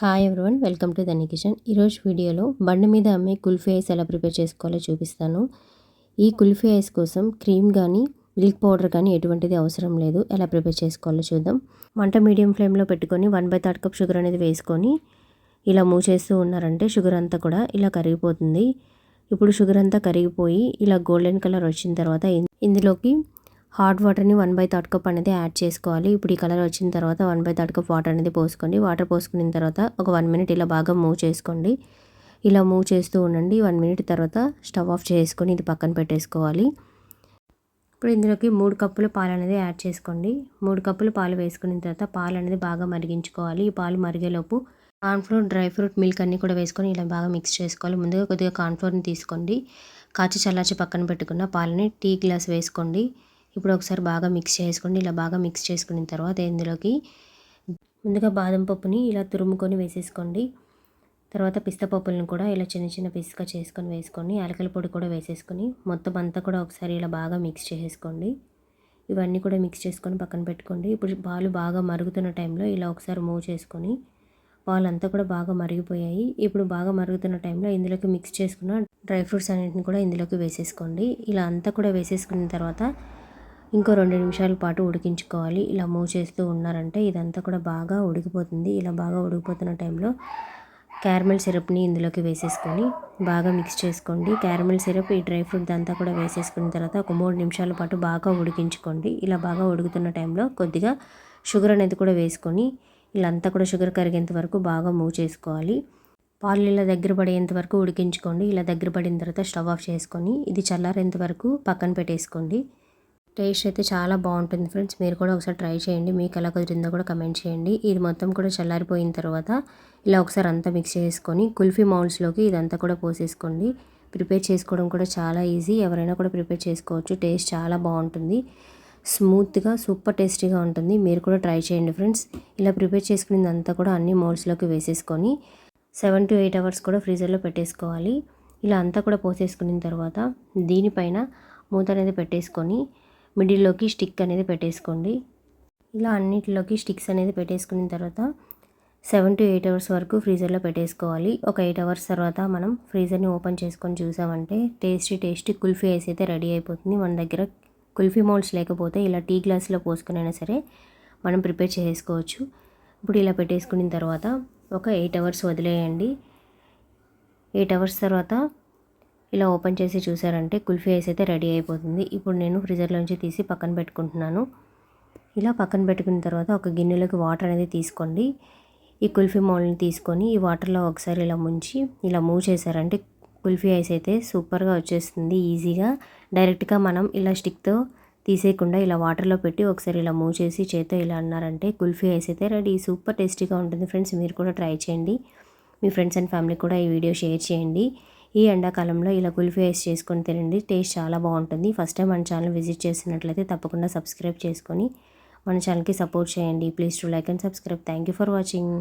Hi everyone welcome to Dhani kitchen ఈరోజు వీడియోలో బండి మీద అమ్మే కుల్ఫీ ఐస్ ఎలా ప్రిపేర్ చేసుకోవాలో చూపిస్తాను. ఈ కుల్ఫీ ఐస్ కోసం క్రీమ్ కానీ మిల్క్ పౌడర్ కానీ ఎటువంటిది అవసరం లేదు. ఎలా ప్రిపేర్ చేసుకోవాలో చూద్దాం. వంట మీడియం ఫ్లేమ్లో పెట్టుకొని one by third cup sugar అనేది వేసుకొని ఇలా మూవ్ చేస్తూ ఉన్నారంటే షుగర్ అంతా కూడా ఇలా కరిగిపోతుంది. ఇప్పుడు షుగర్ అంతా కరిగిపోయి ఇలా గోల్డెన్ కలర్ వచ్చిన తర్వాత ఇందులోకి హాట్ వాటర్ని వన్ బై థర్డ్ కప్ అనేది యాడ్ చేసుకోవాలి. ఇప్పుడు ఈ కలర్ వచ్చిన తర్వాత one by third cup water అనేది పోసుకోండి. వాటర్ పోసుకున్న తర్వాత ఒక వన్ మినిట్ ఇలా బాగా మూవ్ చేసుకోండి. ఇలా మూవ్ చేస్తూ ఉండండి. వన్ మినిట్ తర్వాత స్టవ్ ఆఫ్ చేసుకొని ఇది పక్కన పెట్టేసుకోవాలి. ఇప్పుడు ఇందులోకి మూడు కప్పులు పాలు అనేది యాడ్ చేసుకోండి. మూడు కప్పులు పాలు వేసుకున్న తర్వాత పాలు అనేది బాగా మరిగించుకోవాలి. ఈ పాలు మరిగేలోపు కార్న్ఫ్లోర్ డ్రై ఫ్రూట్ మిల్క్ అన్నీ కూడా వేసుకొని ఇలా బాగా మిక్స్ చేసుకోవాలి. ముందుగా కొద్దిగా కార్న్ఫ్లోర్ని తీసుకోండి. కాచి చల్లార్చి పక్కన పెట్టుకున్న పాలని టీ గ్లాస్ వేసుకోండి. ఇప్పుడు ఒకసారి బాగా మిక్స్ చేసుకోండి. ఇలా బాగా మిక్స్ చేసుకున్న తర్వాత ఇందులోకి ముందుగా బాదం పప్పుని ఇలా తురుముకొని వేసేసుకోండి. తర్వాత పిస్తా పప్పులను కూడా ఇలా చిన్న చిన్న పిసుక చేసుకొని వేసుకొని యాలకల పొడి కూడా వేసేసుకొని మొత్తం అంతా కూడా ఒకసారి ఇలా బాగా మిక్స్ చేసేసుకోండి ఇవన్నీ కూడా మిక్స్ చేసుకొని పక్కన పెట్టుకోండి. ఇప్పుడు పాలు బాగా మరుగుతున్న టైంలో ఇలా ఒకసారి మూవ్ చేసుకొని పాలు అంతా కూడా బాగా మరిగిపోయాయి. ఇప్పుడు బాగా మరుగుతున్న టైంలో ఇందులోకి మిక్స్ చేసుకున్న డ్రై ఫ్రూట్స్ అన్నింటిని కూడా ఇందులోకి వేసేసుకోండి. ఇలా అంతా కూడా వేసేసుకున్న తర్వాత ఇంకో రెండు నిమిషాల పాటు ఉడికించుకోవాలి. ఇలా మూవ్ చేస్తూ ఉన్నారంటే ఇదంతా కూడా బాగా ఉడికిపోతుంది. ఇలా బాగా ఉడికిపోతున్న టైంలో క్యారమెల్ సిరప్ని ఇందులోకి వేసేసుకొని బాగా మిక్స్ చేసుకోండి. క్యారమెల్ సిరప్ ఈ డ్రై ఫ్రూట్ అంతా కూడా వేసేసుకున్న తర్వాత ఒక మూడు నిమిషాల పాటు బాగా ఉడికించుకోండి. ఇలా బాగా ఉడుకుతున్న టైంలో కొద్దిగా షుగర్ అనేది కూడా వేసుకొని ఇలా అంతా కూడా షుగర్ కరిగేంత వరకు బాగా మూవ్ చేసుకోవాలి. పాలు ఇలా దగ్గర పడేంత వరకు ఉడికించుకోండి. ఇలా దగ్గర పడిన తర్వాత స్టవ్ ఆఫ్ చేసుకొని ఇది చల్లారేంత వరకు పక్కన పెట్టేసుకోండి. టేస్ట్ అయితే చాలా బాగుంటుంది ఫ్రెండ్స్. మీరు కూడా ఒకసారి ట్రై చేయండి. మీకు ఎలా కుదిరిందో కూడా కమెంట్ చేయండి. ఇది మొత్తం కూడా చల్లారిపోయిన తర్వాత ఇలా ఒకసారి అంతా మిక్స్ చేసుకొని కుల్ఫీ మౌల్స్లోకి ఇదంతా కూడా పోసేసుకోండి. ప్రిపేర్ చేసుకోవడం కూడా చాలా ఈజీ. ఎవరైనా కూడా ప్రిపేర్ చేసుకోవచ్చు. టేస్ట్ చాలా బాగుంటుంది. స్మూత్గా సూపర్ టేస్టీగా ఉంటుంది. మీరు కూడా ట్రై చేయండి ఫ్రెండ్స్. ఇలా ప్రిపేర్ చేసుకునేదంతా కూడా అన్ని మౌల్స్లోకి వేసేసుకొని సెవెన్ టు ఎయిట్ అవర్స్ కూడా ఫ్రీజర్లో పెట్టేసుకోవాలి. ఇలా అంతా కూడా పోసేసుకున్న తర్వాత దీనిపైన మూత అనేది పెట్టేసుకొని మిడిల్లోకి స్టిక్ అనేది పెట్టేసుకోండి. ఇలా అన్నిటిలోకి స్టిక్స్ అనేది పెట్టేసుకున్న తర్వాత సెవెన్ టు ఎయిట్ అవర్స్ వరకు ఫ్రీజర్లో పెట్టేసుకోవాలి. ఒక ఎయిట్ అవర్స్ తర్వాత మనం ఫ్రీజర్ని ఓపెన్ చేసుకొని చూసామంటే టేస్టీ టేస్టీ కుల్ఫీ ఐస్ అయితే రెడీ అయిపోతుంది. మన దగ్గర కుల్ఫీ మోల్డ్స్ లేకపోతే ఇలా టీ గ్లాస్లో పోసుకునైనా సరే మనం ప్రిపేర్ చేసుకోవచ్చు. ఇప్పుడు ఇలా పెట్టేసుకున్న తర్వాత ఒక ఎయిట్ అవర్స్ వదిలేయండి. ఎయిట్ అవర్స్ తర్వాత ఇలా ఓపెన్ చేసి చూసారంటే కుల్ఫీ ఐస్ అయితే రెడీ అయిపోతుంది. ఇప్పుడు నేను ఫ్రిజర్లోంచి తీసి పక్కన పెట్టుకుంటున్నాను. ఇలా పక్కన పెట్టుకున్న తర్వాత ఒక గిన్నెలోకి వాటర్ అనేది తీసుకోండి. ఈ కుల్ఫీ మౌల్ని తీసుకొని ఈ వాటర్లో ఒకసారి ఇలా ముంచి ఇలా మూవ్ చేశారంటే కుల్ఫీ ఐస్ అయితే సూపర్గా వచ్చేస్తుంది ఈజీగా డైరెక్ట్గా మనం ఇలా స్టిక్తో తీసేయకుండా ఇలా వాటర్లో పెట్టి ఒకసారి ఇలా మూవ్ చేసి చేత్తో ఇలా అన్నారంటే కుల్ఫీ ఐస్ అయితే రెడీ. సూపర్ టేస్టీగా ఉంటుంది. ఫ్రెండ్స్ మీరు కూడా ట్రై చేయండి. మీ ఫ్రెండ్స్ అండ్ ఫ్యామిలీ కూడా ఈ వీడియో షేర్ చేయండి. ఈ ఎండాకాలంలో ఇలా గుల్ఫీ ఐస్ చేసుకొని తినండి. టేస్ట్ చాలా బాగుంటుంది. ఫస్ట్ టైం మన ఛానల్ విజిట్ చేసినట్లయితే తప్పకుండా సబ్స్క్రైబ్ చేసుకొని మన ఛానల్కి సపోర్ట్ చేయండి. Please to like and subscribe. Thank you for watching.